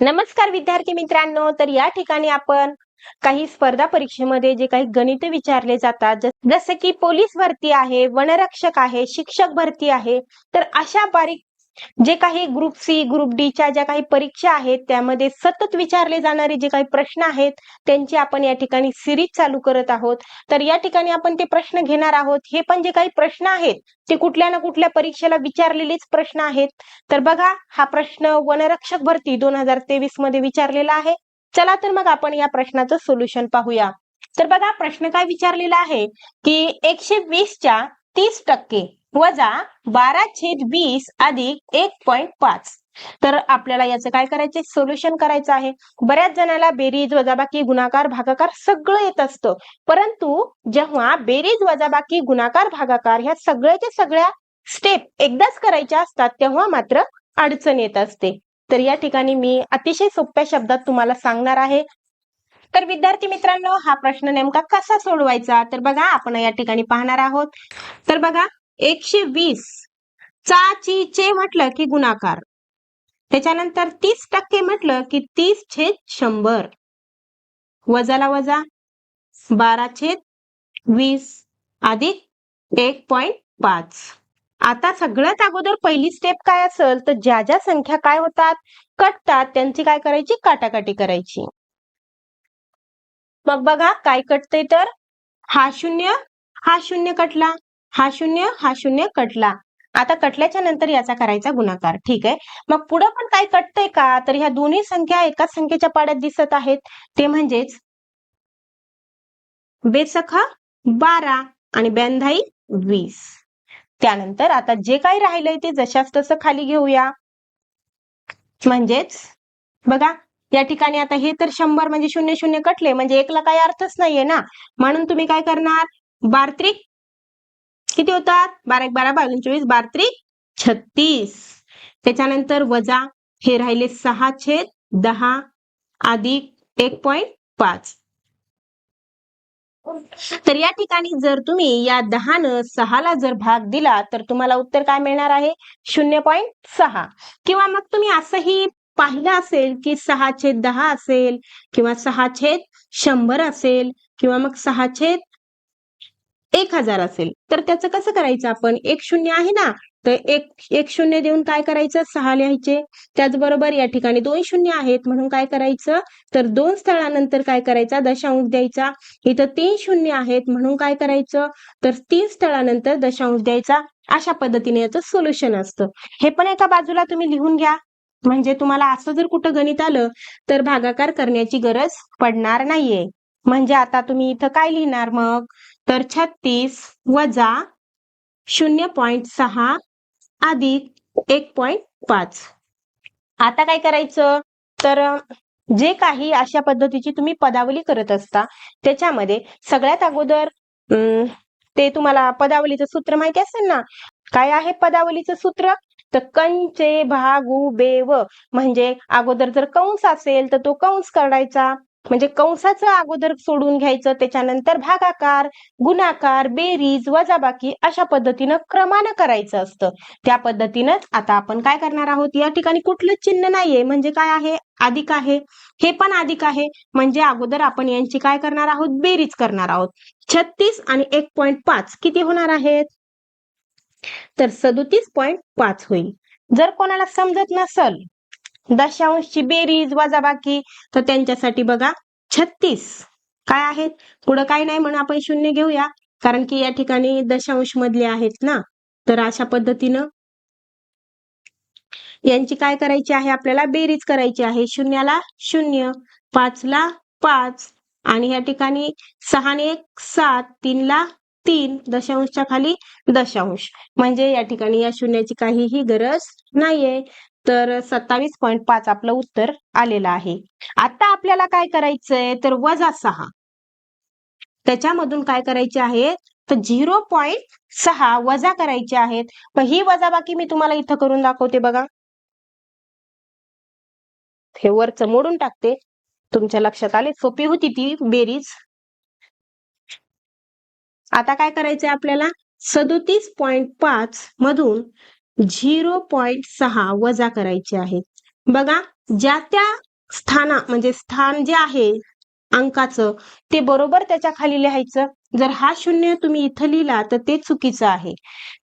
नमस्कार विद्यार्थी मित्रांनो तर या ठिकाणी आपण काही स्पर्धा परीक्षेमध्ये जे काही गणित विचारले जातात जस- जसं की पोलीस भरती आहे वनरक्षक आहे शिक्षक भरती आहे तर अशा बारीक जे काही ग्रुप सी ग्रुप डी च्या ज्या काही परीक्षा आहेत त्यामध्ये सतत विचारले जाणारे जे काही प्रश्न आहेत त्यांची आपण या ठिकाणी सिरीज चालू करत आहोत. तर या ठिकाणी आपण ते प्रश्न घेणार आहोत. हे पण जे काही प्रश्न आहेत ते कुठल्या ना कुठल्या परीक्षेला विचारलेलेच प्रश्न आहेत. तर बघा हा प्रश्न वनरक्षक भरती दोन हजार तेवीसमध्ये विचारलेला आहे. चला तर मग आपण या प्रश्नाचं सोल्युशन पाहूया. तर बघा प्रश्न काय विचारलेला आहे की एकशे वीसच्या तीस टक्के वजा बारा छेद वीस अधिक एक पॉइंट पाच. तर आपल्याला याचं काय करायचे सोल्युशन करायचं आहे. बऱ्याच जणाला बेरीज वजाबाकी गुणाकार भागाकार सगळं येत असतं. परंतु जेव्हा बेरीज वजाबाकी गुणाकार भागाकार ह्या सगळ्याच्या सगळ्या स्टेप एकदाच करायच्या असतात तेव्हा मात्र अडचण येत असते. तर या ठिकाणी मी अतिशय सोप्या शब्दात तुम्हाला सांगणार आहे. तर विद्यार्थी मित्रांनो हा प्रश्न नेमका कसा सोडवायचा? तर बघा आपण या ठिकाणी पाहणार आहोत. तर बघा एकशे वीस चा ची चे म्हटलं की गुणाकार. त्याच्यानंतर तीस टक्के म्हटलं की तीस छेद शंभर. वजाला वजा. बारा छेद वीस अधिक एक पॉइंट पाच. आता सगळ्यात अगोदर पहिली स्टेप काय असेल तर ज्या ज्या संख्या काय होतात कटतात त्यांची काय करायची? काटाकाटी करायची. मग बघा काय कटतंय तर? हा शून्य हा शून्य कटला. हा शून्य हा शून्य कटला. आता कटल्याच्या नंतर याचा करायचा गुणाकार. ठीक आहे? मग पुढं पण काय कटतंय का? तर ह्या दोन्ही संख्या एकाच संख्येच्या पाड्यात दिसत आहेत. ते म्हणजेच बेसखा बारा आणि ब्यांधाई वीस. त्यानंतर आता जे काही राहिलंय ते जशाच तसं खाली घेऊया. म्हणजेच बघा या ठिकाणी आता हे तर शंभर म्हणजे शून्य शून्य कटले. म्हणजे एकला काही अर्थच नाहीये ना. म्हणून तुम्ही काय करणार? बारत्रिक किती होतात? बारा एक बारा बावीस चोवीस बारत्रिक छत्तीस. त्याच्यानंतर वजा हे राहिले सहा छेद दहा अधिक एक पॉइंट पाच. तर या ठिकाणी जर तुम्ही या दहानं सहाला जर भाग दिला तर तुम्हाला उत्तर काय मिळणार आहे? शून्य पॉइंट सहा. किंवा मग तुम्ही असंही पाहिलं असेल की सहा छेद दहा असेल किंवा सहा छेद शंभर असेल किंवा मग सहा छेद एक हजार असेल. तर त्याचं कसं करायचं आपण? एक शून्य आहे ना? तर एक एक शून्य देऊन काय करायचं? सहा लिहायचे. त्याचबरोबर या ठिकाणी दोन शून्य आहेत. म्हणून काय करायचं? तर दोन स्थळानंतर काय करायचा? दशांश द्यायचा. इथं तीन शून्य आहेत. म्हणून काय करायचं? तर तीन स्थळानंतर दशांश द्यायचा. अशा पद्धतीने याचं सोल्युशन असतं. हे पण एका बाजूला तुम्ही लिहून घ्या. म्हणजे तुम्हाला असं जर कुठं गणित आलं तर भागाकार करण्याची गरज पडणार नाहीये. म्हणजे आता तुम्ही इथं काय लिहिणार मग? तर छत्तीस वजा शून्य पॉइंट सहा अधिक एक पॉइंट पाच. आता काय करायचं? तर जे काही अशा पद्धतीची तुम्ही पदावली करत असता त्याच्यामध्ये सगळ्यात अगोदर अं, ते तुम्हाला पदावलीचं सूत्र माहिती असेल ना? काय आहे पदावलीचं सूत्र? तर कंचे भागू बेव. म्हणजे अगोदर जर कंस असेल तर तो कंस काढायचा म्हणजे कंसाचं अगोदर सोडून घ्यायचं त्याच्यानंतर भागाकार गुणाकार बेरीज वजाबाकी अशा पद्धतीनं क्रमानं करायचं असतं. त्या पद्धतीनंच आता आपण काय करणार आहोत? या ठिकाणी कुठलं चिन्ह नाहीये. म्हणजे काय आहे? अधिक आहे. हे पण अधिक आहे. म्हणजे अगोदर आपण यांची काय करणार आहोत? बेरीज करणार आहोत. छत्तीस आणि एक पॉईंट पाच किती होणार आहेत? तर सदोतीस पॉईंट पाच होईल. जर कोणाला समजत नसल दशांशची बेरीज वजाबाकी. तर त्यांच्यासाठी बघा छत्तीस. काय आहेत? पुढं काय नाही म्हणून आपण शून्य घेऊया. कारण की या ठिकाणी दशांश मधले आहेत ना. तर अशा पद्धतीनं यांची काय करायची आहे? आपल्याला बेरीज करायची आहे. शून्याला शून्य पाचला पाच आणि या ठिकाणी सहाने एक सात तीनला तीन. दशांशच्या खाली दशांश म्हणजे या ठिकाणी या शून्याची काहीही गरज नाहीये. तर सत्तावीस पॉईंट पाच आपलं उत्तर आलेलं आहे. आता आपल्याला काय करायचंय? तर वजा सहा. त्याच्यामधून काय करायचे आहे? तर झिरो पॉईंट सहा वजा करायचे आहेत. मग ही वजाबाकी मी तुम्हाला इथं करून दाखवते बघा. हे वरच मोडून टाकते. तुमच्या लक्षात आले? सोपी होती ती बेरीज. आता काय करायचंय आपल्याला? सदोतीस पॉइंट पाच मधून झिरो पॉइंट सहा वजा करायचे आहे बघा ज्या त्या स्थाना म्हणजे स्थान जे आहे अंकाचं ते बरोबर त्याच्याखाली लिहायचं. जर हा शून्य तुम्ही इथं लिहिला तर ते चुकीचं आहे.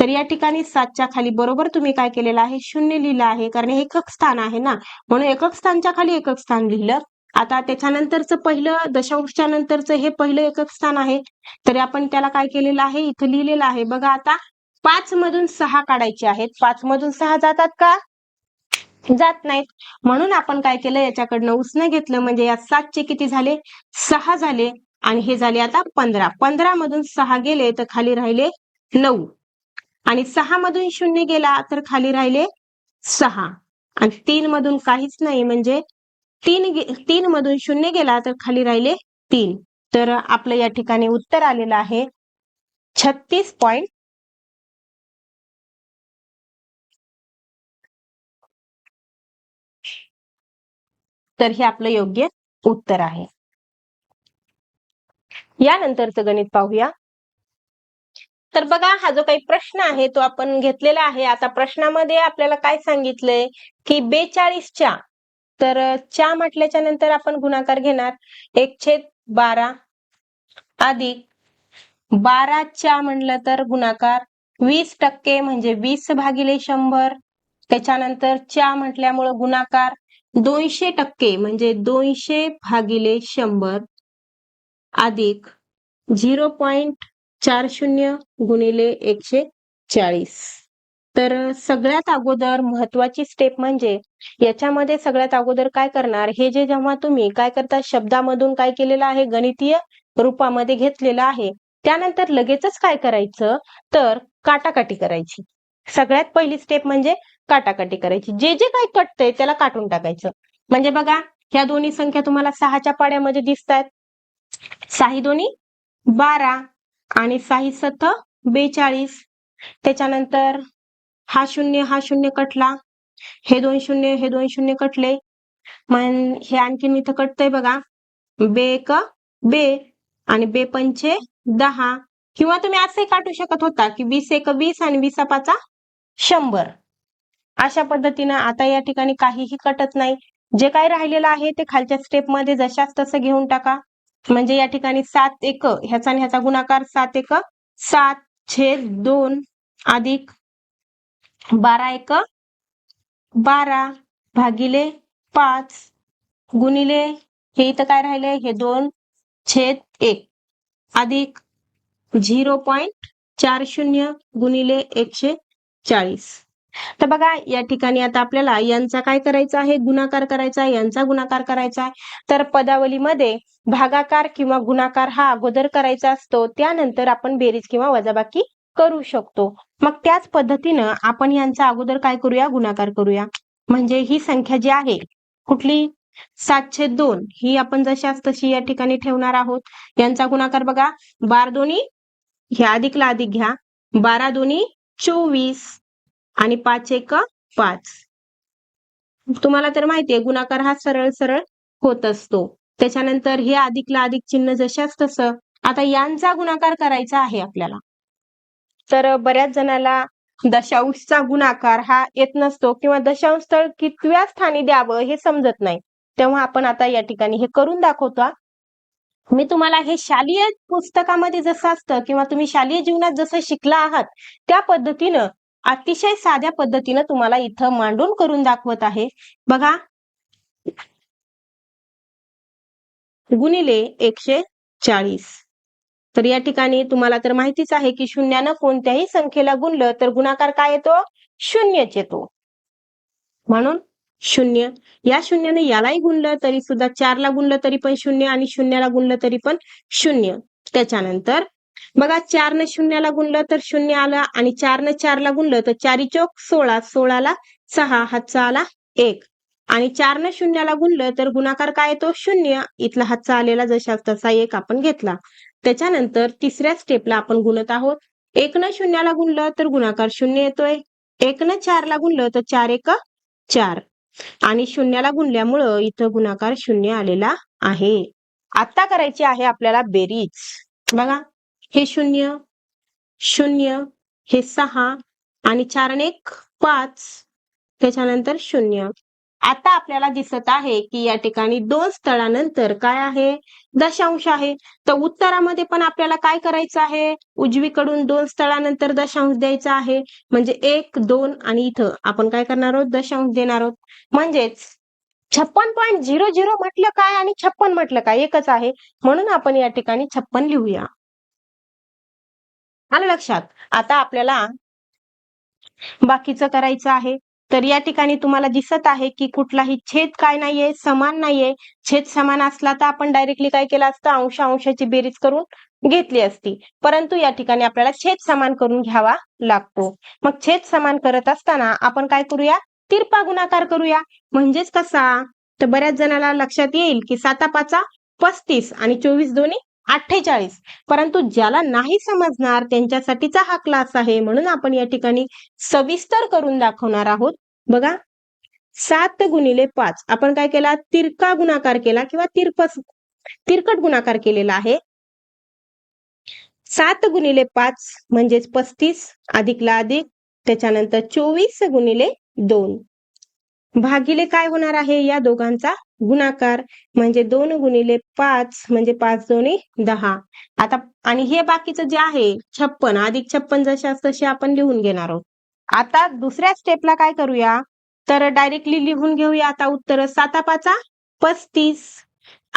तर या ठिकाणी सातच्या खाली बरोबर तुम्ही काय केलेलं आहे? शून्य लिहिलं आहे कारण हे एकक स्थान आहे ना. म्हणून एकक स्थानच्या खाली एकक स्थान लिहिलं. आता त्याच्यानंतरचं पहिलं दशांशच्या नंतरचं हे पहिलं एकक स्थान आहे. तरी आपण त्याला काय केलेलं आहे? इथं लिहिलेलं आहे. बघा आता पाच मधून सहा काढायचे आहेत. पाच मधून सहा जातात का? जात नाहीत. म्हणून आपण काय केलं? याच्याकडनं उसणं घेतलं. म्हणजे या सातचे किती झाले? सहा झाले. आणि हे झाले आता पंधरा. पंधरा मधून सहा गेले तर खाली राहिले नऊ. आणि सहा मधून शून्य गेला तर खाली राहिले सहा. आणि तीन मधून काहीच नाही. म्हणजे तीन तीन मधून शून्य गेला तर खाली राहिले तीन. तर आपलं या ठिकाणी उत्तर आलेलं आहे छत्तीस पॉइंट तर हे आपलं योग्य उत्तर आहे. यानंतरचं गणित पाहूया. तर बघा हा जो काही प्रश्न आहे तो आपण घेतलेला आहे. आता प्रश्नामध्ये आपल्याला काय सांगितलंय? की बेचाळीसच्या तर च्या म्हटल्याच्या नंतर आपण गुणाकार घेणार. एक छेद बारा अधिक बारा च्या म्हणलं तर गुणाकार वीस टक्के म्हणजे वीस भागिले शंभर. त्याच्यानंतर च्या म्हटल्यामुळं गुणाकार दोनशे टक्के म्हणजे दोनशे भागिले शंभर अधिक झिरो पॉइंट चार शून्य गुणिले एकशे चाळीस. तर सगळ्यात अगोदर महत्वाची स्टेप म्हणजे याच्यामध्ये सगळ्यात अगोदर काय करणार? हे जे जेव्हा तुम्ही काय करता? शब्दामधून काय केलेलं आहे? गणितीय रूपामध्ये घेतलेलं आहे. त्यानंतर लगेचच काय करायचं? तर काटाकाटी करायची. सगळ्यात पहिली स्टेप म्हणजे काटाकाटी करायची. जे जे काही कटतंय त्याला काटून टाकायचं. म्हणजे बघा ह्या दोन्ही संख्या तुम्हाला सहाच्या पाड्यामध्ये दिसत आहेत साही दोन्ही बारा आणि साही सत बेचाळीस. त्याच्यानंतर हा शून्य हा शून्य कटला. हे दोन शून्य हे दोन शून्य कटले. मग हे आणखीन इथं कटतंय बघा. बे क बे आणि बे पंचे दहा. किंवा तुम्ही असंही काटू शकत होता की वीस एक वीस आणि वीसा पाचा शंभर. अशा पद्धतीनं आता या ठिकाणी काहीही कटत नाही. जे काही राहिलेलं आहे ते खालच्या स्टेपमध्ये जशाच तसं घेऊन टाका. म्हणजे या ठिकाणी सात एक ह्याचा आणि ह्याचा गुणाकार सात एक सात छेद दोन अधिक बारा एक बारा भागिले पाच गुणिले हे इथं काय राहिले हे दोन छेद एक अधिक झिरो पॉइंट चार शून्य गुणिले एकशे चाळीस. तर बघा या ठिकाणी आता आपल्याला यांचा काय करायचा आहे? गुणाकार करायचा आहे. यांचा गुणाकार करायचा आहे. तर पदावलीमध्ये भागाकार किंवा गुणाकार हा अगोदर करायचा असतो. त्यानंतर आपण बेरीज किंवा वजाबाकी करू शकतो. मग त्याच पद्धतीनं आपण यांचा अगोदर काय करूया? गुणाकार करूया. म्हणजे ही संख्या जी आहे कुठली? सातशे दोन. ही आपण जशाच तशी या ठिकाणी ठेवणार आहोत. यांचा गुणाकार बघा. बार दोन्ही ह्या अधिकला अधिक घ्या. बारा दोन्ही चोवीस. आणि पाच एक पाच. तुम्हाला तर माहितीये गुणाकार हा सरळ सरळ होत असतो. त्याच्यानंतर हे अधिकला अधिक चिन्ह जशाच तसं. आता यांचा गुणाकार करायचा आहे आपल्याला. तर बऱ्याच जणाला दशांशचा गुणाकार हा येत नसतो किंवा दशांश स्थळ कितव्या स्थानी द्यावं हे समजत नाही. तेव्हा आपण आता या ठिकाणी हे करून दाखवतो मी तुम्हाला हे शालेय पुस्तकामध्ये जसं असतं किंवा तुम्ही शालेय जीवनात जसं शिकला आहात त्या पद्धतीनं अतिशय साध्या पद्धतीनं तुम्हाला इथं मांडून करून दाखवत आहे. बघा. गुणिले एकशे चाळीस. तर या ठिकाणी तुम्हाला तर माहितीच आहे की शून्यानं कोणत्याही संख्येला गुणलं तर गुणाकार काय येतो? शून्यच येतो. म्हणून शून्य. या शून्याने यालाही गुणलं तरी सुद्धा चारला गुणलं तरी पण शून्य आणि शून्याला गुणलं तरी पण शून्य. त्याच्यानंतर बघा चारनं शून्याला गुणलं तर शून्य आलं आणि चारनं चारला गुणलं तर चारी चौक सोळा सोळाला सहा हातचा आला एक. आणि चारनं शून्याला गुणलं तर गुणाकार काय येतो? शून्य. इथला हातचा आलेला जशा तसा एक आपण घेतला. त्याच्यानंतर तिसऱ्या स्टेपला आपण गुणत आहोत. एकनं शून्याला गुणलं तर गुणाकार शून्य येतोय. एकनं चारला गुणलं तर चार एक चार. आणि शून्याला गुणल्यामुळं इथं गुणाकार शून्य आलेला आहे. आता करायची आहे आपल्याला बेरीज. बघा हे शून्य शून्य हे सहा आणि चार आणि एक पाच त्याच्यानंतर शून्य. आता आपल्याला दिसत आहे की या ठिकाणी दोन स्थळानंतर काय आहे? दशांश आहे. तर उत्तरामध्ये पण आपल्याला काय करायचं आहे? उजवीकडून दोन स्थळानंतर दशांश द्यायचा आहे. म्हणजे एक दोन आणि इथं आपण काय करणार आहोत? दशांश देणार आहोत. म्हणजेच छप्पन पॉईंट झिरो झिरो म्हटलं काय आणि छप्पन म्हटलं काय? एकच आहे. म्हणून आपण या ठिकाणी छप्पन लिहूया. आलं लक्षात? आता आपल्याला बाकीचं करायचं आहे. तर या ठिकाणी तुम्हाला दिसत आहे की कुठलाही छेद काय नाहीये समान नाहीये. छेद समान असला तर आपण डायरेक्टली काय केलं असतं? अंश अंशाची बेरीज करून घेतली असती. परंतु या ठिकाणी आपल्याला छेद समान करून घ्यावा लागतो. मग छेद समान करत असताना आपण काय करूया? तिरपा गुणाकार करूया. म्हणजेच कसा? तर बऱ्याच जणाला लक्षात येईल की साता पाचा पस्तीस आणि चोवीस दोन्ही अठ्ठेचाळीस. परंतु ज्याला नाही समजणार त्यांच्यासाठीचा हा क्लास आहे म्हणून आपण या ठिकाणी सविस्तर करून दाखवणार आहोत. बघा. सात गुणिले पाच. आपण काय केला? तिरका गुणाकार केला किंवा तिरपस तिरकट गुणाकार केलेला आहे. सात गुणिले पाच म्हणजेच पस्तीस अधिकला अधिक त्याच्यानंतर चोवीस गुणिले दोन. भागिले काय होणार आहे या दोघांचा? गुणाकार म्हणजे दोन गुणिले पाच म्हणजे पाच दोन्ही दहा. आता आणि हे बाकीचं जे आहे छप्पन अधिक छप्पन जशा तसे आपण लिहून घेणार आहोत. आता दुसऱ्या स्टेपला काय करूया? तर डायरेक्टली लिहून घेऊया आता उत्तर. साता पाचा पस्तीस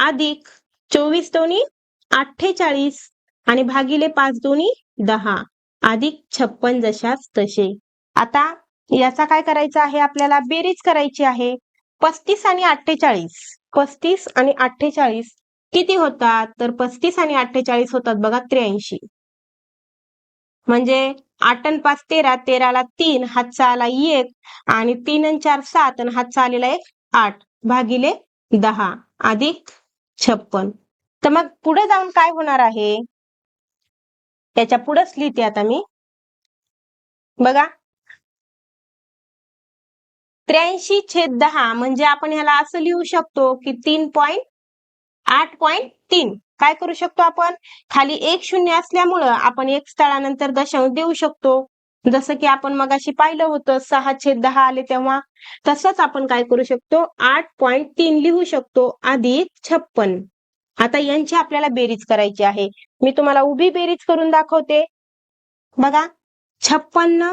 अधिक चोवीस दोन्ही अठ्ठेचाळीस आणि भागिले पाच दोन्ही दहा. अधिक छप्पन जशाच तसे. आता याचा काय करायचं आहे? आपल्याला बेरीज करायची आहे. पस्तीस आणि अठ्ठेचाळीस. पस्तीस आणि अठ्ठेचाळीस किती होतात? तर पस्तीस आणि अठ्ठेचाळीस होतात बघा त्र्याऐंशी. म्हणजे आठ आणि पाच तेरा तेराला तीन हातचा आला एक आणि तीन आणि चार सात आणि हातचा आलेला एक आठ भागिले दहा अधिक छप्पन. तर मग पुढे जाऊन काय होणार आहे? त्याच्या पुढेच लिहिते आता मी. बघा त्र्याऐंशी छेद दहा म्हणजे आपण ह्याला असं लिहू शकतो की तीन पॉईंट आठ पॉईंट तीन. काय करू शकतो आपण? खाली एक शून्य असल्यामुळं आपण एक स्थळानंतर दशांश देऊ शकतो. जसं की आपण मगाशी पाहिलं होतं सहा छेद दहा आले तेव्हा. तसंच आपण काय करू शकतो? आठ पॉईंट तीन लिहू शकतो अधिक छप्पन. आता यांची आपल्याला बेरीज करायची आहे. मी तुम्हाला उभी बेरीज करून दाखवते. बघा छप्पन्न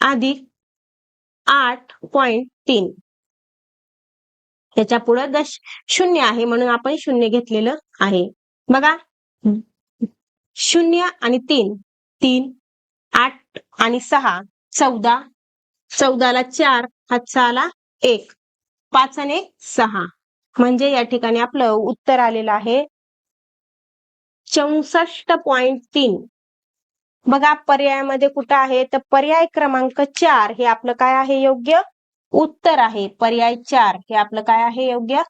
अधिक आठ पॉइंट तीन. त्याच्या पुढे दश शून्य आहे म्हणून आपण शून्य घेतलेलं आहे. बघा. शून्य आणि तीन. तीन आठ आणि सहा. चौदा. चौदाला चार हा आला एक. पाच आणि सहा. म्हणजे या ठिकाणी आपलं उत्तर आलेलं आहे. चौसष्ट पॉइंट तीन. बघा पर्यायामध्ये कुठं आहे? तर पर्याय क्रमांक चार हे आपलं काय आहे योग्य? उत्तर आहे. पर्याय चार हे आपलं काय आहे योग्य?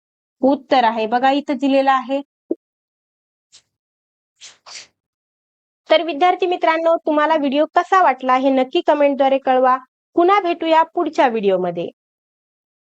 उत्तर आहे. बघा इथं दिलेलं आहे. तर विद्यार्थी मित्रांनो तुम्हाला व्हिडिओ कसा वाटला हे नक्की कमेंटद्वारे कळवा. पुन्हा भेटूया पुढच्या व्हिडिओमध्ये.